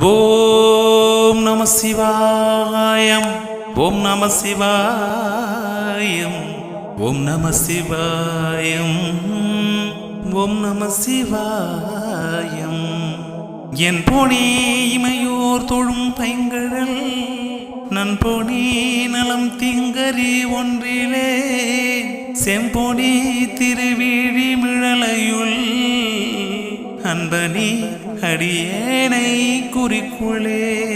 ஓம் நம சிவாயம். ஓம் நம சிவாயம். ஓம் நம சிவாயம். ஓம் நம சிவாயம். என் போனே இமையோர் தொழும் பைங்கழல். நன் நலம் திங்கரி ஒன்றிலே. செம்போனே திருவிழி மிழலையுள். அன்பனி அடியேனை குறிக்குளே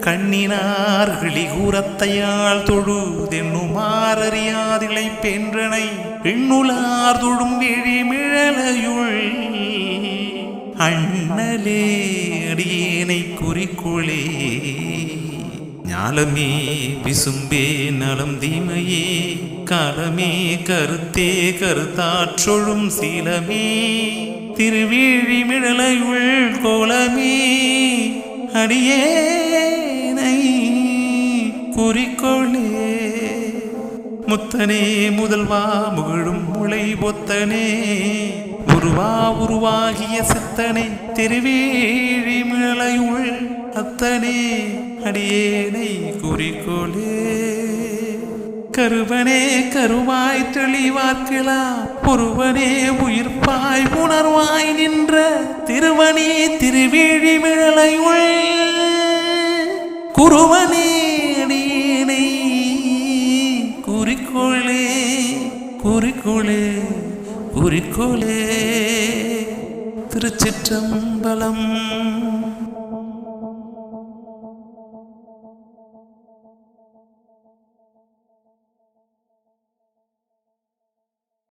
கண்ணினார் கிளிகூரத்தையால் தொழுதென்னுமாறறியாதிலை பென்றனை எண்ணுளார் தொழும் விழிமிழலையுள் அண்ணலே அடியேனை குறிக்குளே ஞாலமே விசும்பே நலம் தீமையே. காலமே கருத்தே கருத்தாற்றொழும் சீலமே. திருவிழி மிழலையுள் கோலமே அடியேனை குறிக்கோளே. முத்தனே முதல்வா முகழும் முளை பொத்தனே. உருவா உருவாகிய சித்தனை திருவேழி மிழலையுள் அத்தனே. அடியேனை குறிக்கோளே. கருவனே கருவாய் தெளிவார்களா பொருவனே உயிர்ப்பாய் உணர்வாய் நின்ற திருவணி திருவேழி மிழலையுள் குருவனே அடியேனை குறிக்கோளே குறிக்கோளே குறிக்கோளே. திருச்சிற்றம்பலம்